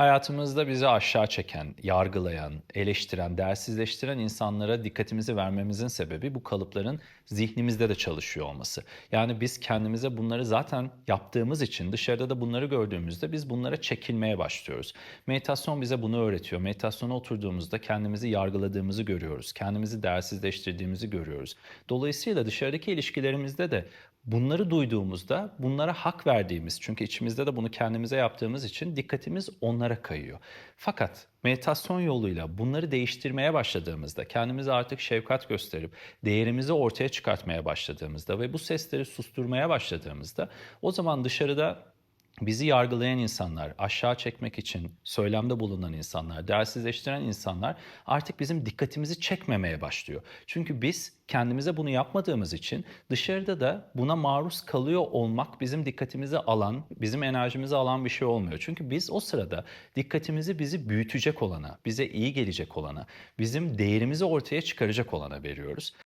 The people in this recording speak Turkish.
Hayatımızda bizi aşağı çeken, yargılayan, eleştiren, değersizleştiren insanlara dikkatimizi vermemizin sebebi bu kalıpların zihnimizde de çalışıyor olması. Yani biz kendimize bunları zaten yaptığımız için dışarıda da bunları gördüğümüzde biz bunlara çekilmeye başlıyoruz. Meditasyon bize bunu öğretiyor. Meditasyona oturduğumuzda kendimizi yargıladığımızı görüyoruz. Kendimizi değersizleştirdiğimizi görüyoruz. Dolayısıyla dışarıdaki ilişkilerimizde de Bunları duyduğumuzda bunlara hak verdiğimiz çünkü içimizde de bunu kendimize yaptığımız için dikkatimiz onlara kayıyor. Fakat meditasyon yoluyla bunları değiştirmeye başladığımızda, kendimize artık şefkat gösterip değerimizi ortaya çıkartmaya başladığımızda ve bu sesleri susturmaya başladığımızda o zaman dışarıda bizi yargılayan insanlar, aşağı çekmek için söylemde bulunan insanlar, değersizleştiren insanlar artık bizim dikkatimizi çekmemeye başlıyor. Çünkü biz kendimize bunu yapmadığımız için dışarıda da buna maruz kalıyor olmak bizim dikkatimizi alan, bizim enerjimizi alan bir şey olmuyor. Çünkü biz o sırada dikkatimizi bizi büyütecek olana, bize iyi gelecek olana, bizim değerimizi ortaya çıkaracak olana veriyoruz.